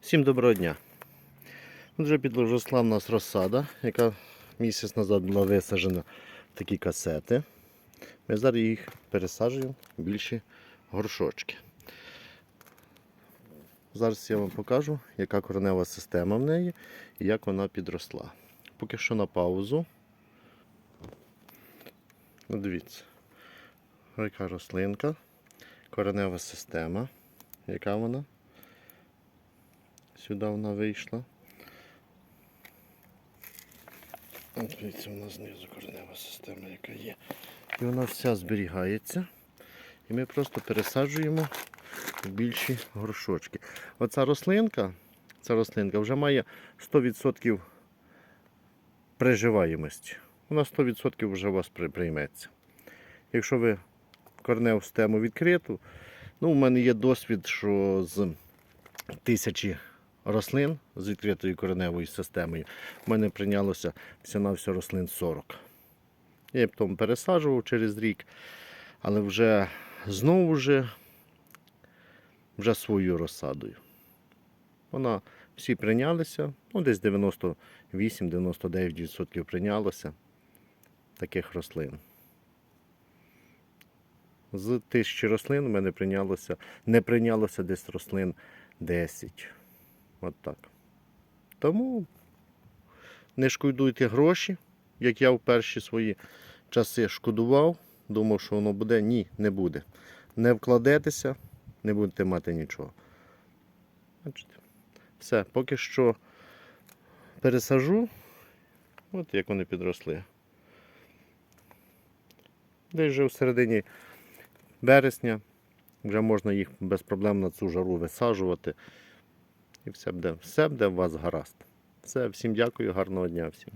Всім доброго дня. От Вже підросла в нас розсада, яка місяць назад була висаджена в такі касети. Ми зараз їх пересаджуємо в більші горшочки. Зараз я вам покажу, яка коренева система в неї і як вона підросла. Поки що на паузу. Ну, Дивіться, яка рослинка, коренева система, яка вона. Сюди вона вийшла. От дивіться, вона знизу коренева система, яка є. І вона вся зберігається. І ми просто пересаджуємо в більші горшочки. Оця рослинка, ця рослинка вже має 100% приживаємості. Вона 100% вже у вас прийметься. Якщо ви кореневу систему відкриту, ну, у мене є досвід, що з тисячі рослин з відкритою кореневою системою в мене прийнялося всього все рослин 40. Я потім пересаджував через рік, але вже знову вже, вже свою розсадою. Вона всі прийнялися, ну десь 98-99% прийнялося таких рослин. З тисячі рослин у мене прийнялося, не прийнялося десь рослин 10. От так. Тому не шкодуйте гроші, як я в перші свої часи шкодував, думав, що воно буде. Ні, не буде. Не вкладетеся, не будете мати нічого. Бачите? Все, поки що пересажу, от як вони підросли. Десь вже в середині вересня вже можна їх без проблем на цю жару висаджувати. І все буде, все буде у вас гаразд. Все, всім дякую, гарного дня всім.